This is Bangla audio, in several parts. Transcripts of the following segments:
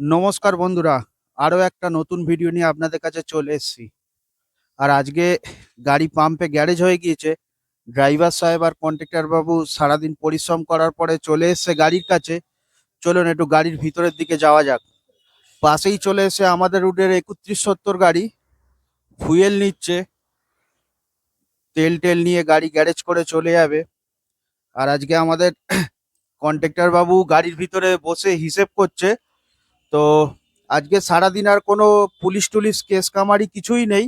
নমস্কার বন্ধুরা, আরও একটা নতুন ভিডিও নিয়ে আপনাদের কাছে চলে এসেছি। আর আজকে গাড়ি পাম্পে গ্যারেজ হয়ে গিয়েছে। ড্রাইভার সাহেব আর কন্ট্রাক্টর বাবু সারাদিন পরিশ্রম করার পরে চলে এসছে গাড়ির কাছে। চলুন একটু গাড়ির ভিতরের দিকে যাওয়া যাক। পাশেই চলে এসে আমাদের রুটের একত্রিশ সত্তর গাড়ি। ফুয়েল নিচ্ছে। তেল টেল নিয়ে গাড়ি গ্যারেজ করে চলে যাবে। আর আজকে আমাদের কন্ট্রাক্টর বাবু গাড়ির ভিতরে বসে হিসেব করছে। তো আজকে সারাদিন আর কোনো পুলিশ টুলিশ কেস কামারি কিছুই নেই।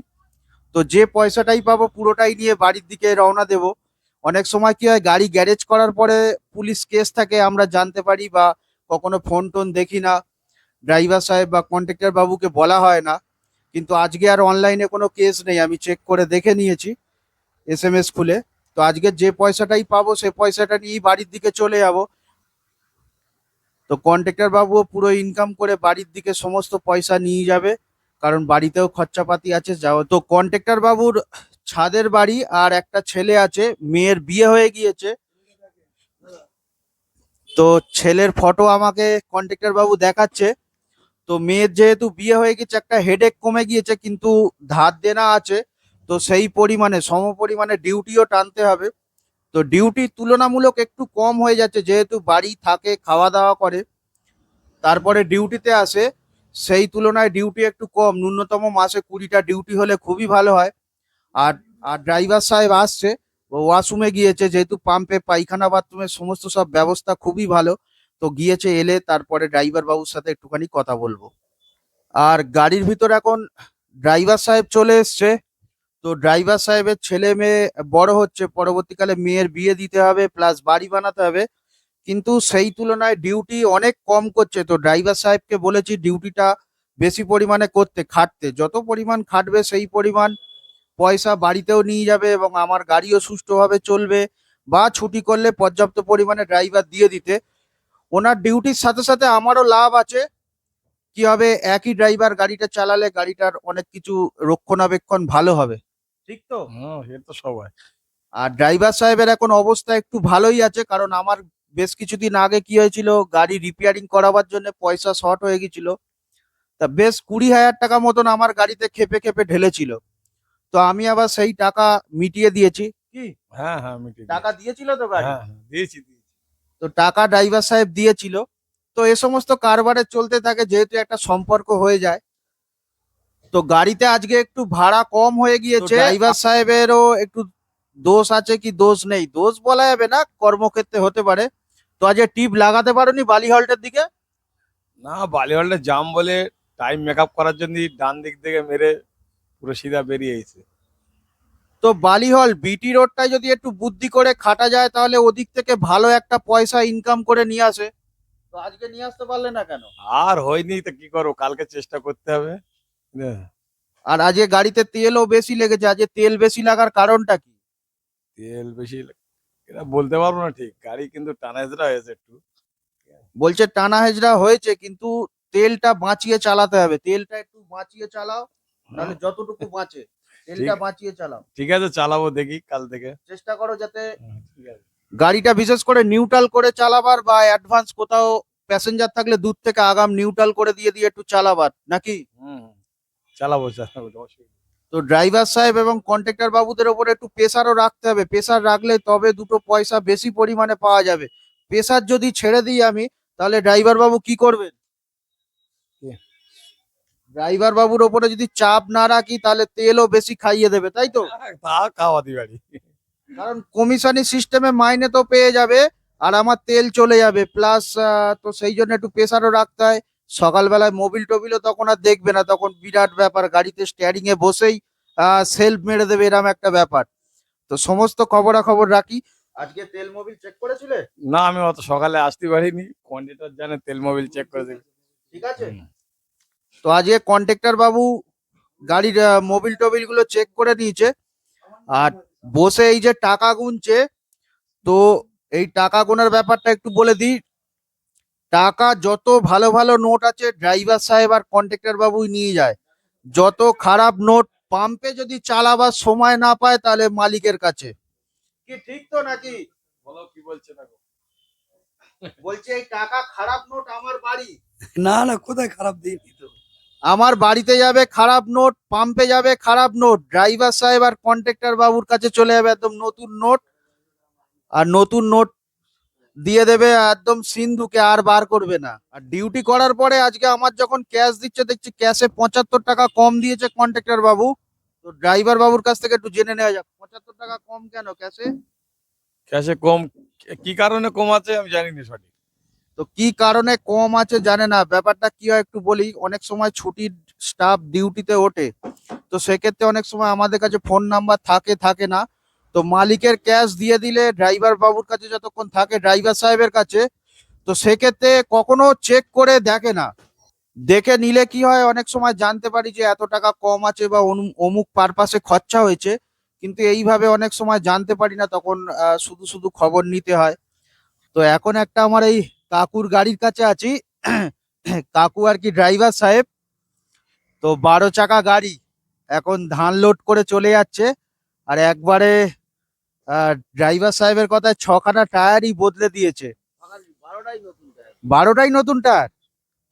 তো যে পয়সাটাই পাবো পুরোটাই নিয়ে বাড়ির দিকে রওনা দেব। অনেক সময় কি হয়, গাড়ি গ্যারেজ করার পরে পুলিশ কেস থাকে, আমরা জানতে পারি বা কখনো ফোন টোন দেখি না। ড্রাইভার সাহেব বা কন্ট্রাক্টর বাবুকে বলা হয় না। কিন্তু আজকে আর অনলাইনে কোনো কেস নেই, আমি চেক করে দেখে নিয়েছি এস এম এস খুলে। তো আজকে যে পয়সাটাই পাবো, সে পয়সাটা নিয়েই বাড়ির দিকে চলে যাব। তো কন্ট্রাক্টর বাবুও পুরো ইনকাম করে বাড়ির দিকে সমস্ত পয়সা নিয়ে যাবে, কারণ বাড়িতেও খরচাপাতি আছে, যাও। তো কন্ট্রাক্টর বাবুর ছাদের বাড়ি আর একটা ছেলে আছে, মেয়ের বিয়ে হয়ে গিয়েছে। তো ছেলের ফটো আমাকে কন্ট্রাক্টর বাবু দেখাচ্ছে। তো মেয়ের যেহেতু বিয়ে হয়ে গেছে, একটা হেডেক কমে গিয়েছে, কিন্তু ধার দেনা আছে। তো সেই পরিমাণে সম পরিমাণে ডিউটিও টানতে হবে। তো ডিউটি তুলনামূলক একটু কম হয়ে যাচ্ছে, যেহেতু বাড়ি থাকে খাওয়া দাওয়া করে। তারপরে ডিউটিতে আসে, সেই তুলনায় ডিউটি একটু কম। ন্যূনতম মাসে কুড়িটা ডিউটি হলে খুবই ভালো হয়। আর আর ড্রাইভার সাহেব আসছে ওয়াশরুমে গিয়েছে, যেহেতু পাম্পে পায়খানা বাথরুমের সমস্ত সব ব্যবস্থা খুবই ভালো। তো গিয়েছে, এলে তারপরে ড্রাইভার বাবুর সাথে একটুখানি কথা বলব। আর গাড়ির ভিতর এখন ড্রাইভার সাহেব চলে এসছে। তো ড্রাইভার সাহেবের ছেলে মেয়ে বড় হচ্ছে, পরবর্তীকালে মেয়ের বিয়ে দিতে হবে প্লাস বাড়ি বানাতে হবে। কিন্তু সেই তুলনায় ডিউটি অনেক কম করছে। তো ড্রাইভার সাহেবকে বলেছি ডিউটিটা বেশি পরিমাণে করতে, খাটতে। যত পরিমাণ খাটবে সেই পরিমাণ পয়সা বাড়িতেও নিয়ে যাবে এবং আমার গাড়িও সুষ্ঠুভাবে চলবে বা ছুটি করলে পর্যাপ্ত পরিমাণে ড্রাইভার দিয়ে দিতে। ওনার ডিউটির সাথে সাথে আমারও লাভ আছে। কি হবে? একই ড্রাইভার গাড়িটা চালালে গাড়িটার অনেক কিছু রক্ষণাবেক্ষণ ভালো হবে। ঠিক তো? হ্যাঁ সে তো সবাই। আর ড্রাইভার সাহেবের এখন অবস্থা একটু ভালোই আছে কারণ আমার বেশ কিছুদিন আগে কি হয়েছিল গাড়ি রিপেয়ারিং করাবার জন্য পয়সা শর্ট হয়ে গেছিল। তা বেশ কুড়ি হাজার টাকা মতন আমার গাড়িতে খেপে খেপে ঢেলেছিল। তো আমি আবার সেই টাকা মিটিয়ে দিয়েছি। কি? হ্যাঁ হ্যাঁ মিটিয়ে টাকা দিয়েছিল তো গাড়ি? হ্যাঁ হ্যাঁ দিয়েছি দিয়েছি। তো টাকা ড্রাইভার সাহেব দিয়েছিল। তো এ সমস্ত কারবারে চলতে থাকে যেহেতু একটা সম্পর্ক হয়ে যায় তো গাড়িতে আজকে একটু ভাড়া কম হয়ে গিয়েছে। ড্রাইভার সাহেবেরও একটু দোষ আছে কি দোষ নেই? দোষ বলা যাবে না কর্মক্ষেত্রে হতে পারে। তো আজকে টিপ লাগাতে পারোনি বালি হল্টের দিকে? না বালিওয়ালটা জাম বলে টাইম মেকআপ করার জন্য ডান দিক থেকে মেরে পুরো সিধা বেরিয়ে এসেছে তো বালি হল বিটি রোডটায় যদি একটু বুদ্ধি করে খাটা যায় তাহলে ওদিক থেকে ভালো একটা পয়সা ইনকাম করে নিয়ে আসে। তো আজকে নিয়ে আসতে পারলে না কেন? আর হয়নি তো কি করব? কালকে চেষ্টা করতে হবে। আর আজকে গাড়িতে তেলও বেশি লেগেছে আজকে তেল বেশি লাগার কারণটা কি? তেল বেশি এটা বলতে পারব না ঠিক গাড়ি কিন্তু টানাজরা হয়েছে একটু। বলছে টানা হেজরা হয়েছে কিন্তু তেলটা বাঁচিয়ে চালাতে হবে। তেলটা একটু বাঁচিয়ে চালাও তাহলে যতটুকু বাঁচে তেলটা বাঁচিয়ে চালাও। ঠিক আছে চালাবো দেখি কাল থেকে। চেষ্টা করো যাতে হ্যাঁ, গাড়িটা বিশেষ করে নিউট্রাল করে চালাবার বা অ্যাডভান্স কোথাও প্যাসেঞ্জার থাকলে দূর থেকে আগাম নিউট্রাল করে দিয়ে দিয়ে একটু চালাবার নাকি? হুম। চালাবো চালাবো অসুবিধা তো ড্রাইভার সাহেব এবং কন্ট্রাক্টর বাবুদের ওপরে একটু প্রেসারও রাখতে হবে। প্রেসার রাখলে তবে দুটো পয়সা বেশি পরিমাণে পাওয়া যাবে। প্রেসার যদি ছেড়ে দিই আমি তাহলে ড্রাইভার বাবু কি করবেন? ড্রাইভার বাবুর ওপরে যদি চাপ না রাখি তাহলে তেলও বেশি খাইয়ে দেবে তাই তো? খাওয়া কারণ কমিশনি সিস্টেমে মাইনে তো পেয়ে যাবে আর আমার তেল চলে যাবে। প্লাস তো সেই জন্য একটু প্রেসারও রাখতে হয়। সকালবেলায় মোবিল টোবিলও তখন আর দেখবে না তখন বিরাট ব্যাপার গাড়িতে স্টিয়ারিং এ বসেই সেলফ মেরে দেবে এরম একটা ব্যাপার। তো সমস্ত খবরাখবর রাখি। আজকে তেল মোবিল চেক করেছিলে? না আমি অত সকালে আসতে পারিনি। কন্ডিটার জানে তেল মোবিল চেক করে দিবি ঠিক আছে? তো আজকে কন্ট্রাক্টর বাবু গাড়ির মোবিল টোবিলগুলো চেক করে নিয়েছে। আর বসে এই যে টাকা গুনছে তো এই টাকা গোনার ব্যাপারটা একটু বলে দিই। টাকা যত ভালো ভালো নোট আছে ড্রাইভার সাহেব আর কন্ট্রাক্টর বাবুই নিয়ে যায়। যত খারাপ নোট পাম্পে যদি চালাবার সময় না পায় তাহলে মালিকের কাছে। কি ঠিক তো নাকি? বলো কি বলছে না বলছে এই টাকা খারাপ নোট আমার বাড়ি। না না কোথায় খারাপ দিইনি তো আমার বাড়িতে যাবে খারাপ নোট পাম্পে যাবে খারাপ নোট ড্রাইভার সাহেব আর কন্ট্রাক্টর বাবুর কাছে চলে যাবে একদম নতুন নোট আর নতুন নোট দিয়ে দেবে একদম সিন্ধুকে আর বার করবে না। আর ডিউটি করার পরে আজকে আমার যখন ক্যাশ দিচ্ছে দেখছি ক্যাশে পঁচাত্তর টাকা কম দিয়েছে কন্ট্রাক্টর বাবু। তো ড্রাইভার বাবুর কাছ থেকে একটু জেনে নেওয়া যাক। পঁচাত্তর টাকা কম কেন ক্যাশে ক্যাশে কম কি কারণে কম আছে আমি জানি না সঠিক। তো কি কারণে কম আছে জানে না ব্যাপারটা কি হয় একটু বলি। অনেক সময় ছুটির স্টাফ ডিউটিতে ওঠে। তো সেক্ষেত্রে অনেক সময় আমাদের কাছে ফোন নাম্বার থাকে থাকে না। তো মালিকের ক্যাশ দিয়ে দিলে ড্রাইভার বাবুর কাছে যতক্ষণ থাকে ড্রাইভার সাহেবের কাছে, তো সেক্ষেত্রে কখনো চেক করে দেখে না। দেখে নিলে কি হয়, অনেক সময় জানতে পারি যে এত টাকা কম আছে বা অমুক পারপাসে খরচা হয়েছে, কিন্তু এইভাবে অনেক সময় জানতে পারি না, তখন শুধু শুধু খবর নিতে হয়। তো এখন একটা আমার এই কাকুর গাড়ির কাছে আছি। কাকু আর কি ড্রাইভার সাহেব। তো বারো চাকা গাড়ি, এখন ধান লোড করে চলে যাচ্ছে। আর একবারে ড্রাইভার সাহেবের কথায় ছখানা টায়ারই বদলে দিয়েছে। বারোটাই নতুন টায়ার।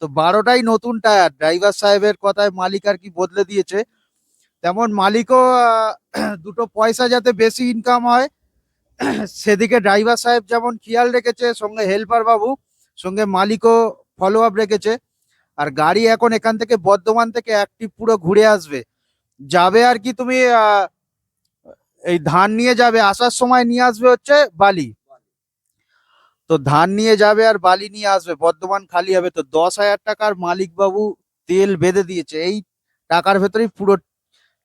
তো বারোটাই নতুন টায়ার ড্রাইভার সাহেবের কথায় মালিক আর কি বদলে দিয়েছে। তেমন মালিকও দুটো পয়সা যাতে বেশি ইনকাম হয় সেদিকে ড্রাইভার সাহেব যেমন খেয়াল রেখেছে সঙ্গে হেল্পার বাবু সঙ্গে মালিকও ফলো আপ রেখেছে। আর গাড়ি এখন এখান থেকে বর্ধমান থেকে একটি পুরো ঘুরে আসবে। যাবে আর কি তুমি আহ, এই ধান নিয়ে যাবে আসার সময় নিয়ে আসবে হচ্ছে বালি। তো ধান নিয়ে যাবে আর বালি নিয়ে আসবে বর্ধমান খালি হবে। তো দশ হাজার টাকার মালিক বাবু তেল বেঁধে দিয়েছে এই টাকার ভেতরেই পুরো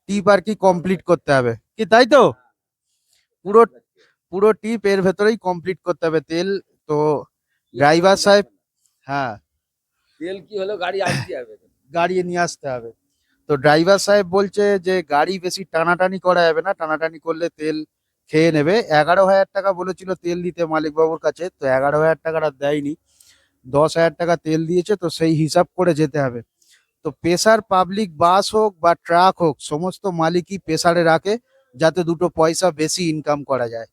টিপ আর কি কমপ্লিট করতে হবে। কি তাই তো? পুরো পুরো টিপ এর ভেতরেই কমপ্লিট করতে হবে তেল। তো ড্রাইভার সাহেব হ্যাঁ। তেল কি হলো গাড়ি আসতে হবে। গাড়ি নিয়ে আসতে হবে। তো ড্রাইভার সাহেব বলছে যে, গাড়ি বেশি টানাটানি করা যাবে না। টানাটানি করলে তেল খেয়ে নেবে। এগারো হাজার টাকা বলেছিল তেল দিতে মালিক বাবুর কাছে। তো এগারো হাজার টাকাটা দেয়নি। দশ হাজার টাকা তেল দিয়েছে, তো সেই হিসাব করে যেতে হবে। তো পেশার পাবলিক বাস হোক বা ট্রাক হোক, সমস্ত মালিকই পেশারে রাখে, যাতে দুটো পয়সা বেশি ইনকাম করা যায়।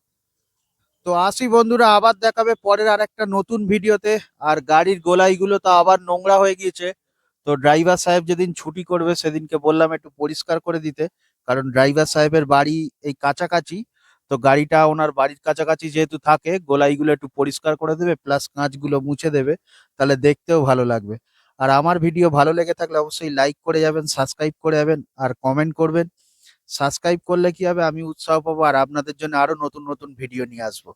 তো আসি বন্ধুরা, আবার দেখাবে পরের আর একটা নতুন ভিডিওতে আর গাড়ির গোলাইগুলো তো আবার নোংরা হয়ে গিয়েছে। তো ড্রাইভার সাহেব যেদিন ছুটি করবে সেদিনকে বললাম একটু পরিষ্কার করে দিতে, কারণ ড্রাইভার সাহেবের বাড়ি এই কাছাকাছি, তো গাড়িটা ওনার বাড়ির কাছাকাছি যেহেতু থাকে, গোলাইগুলো একটু পরিষ্কার করে দেবে প্লাস কাঁচগুলো মুছে দেবে, তাহলে দেখতেও ভালো লাগবে। আর আমার ভিডিও ভালো লেগে থাকলে অবশ্যই লাইক করে যাবেন সাবস্ক্রাইব করে যাবেন, আর কমেন্ট করবেন। সাবস্ক্রাইব করলে কি হবে? আমি উৎসাহ পাবো, আর আপনাদের জন্য আরও নতুন নতুন ভিডিও নিয়ে আসব।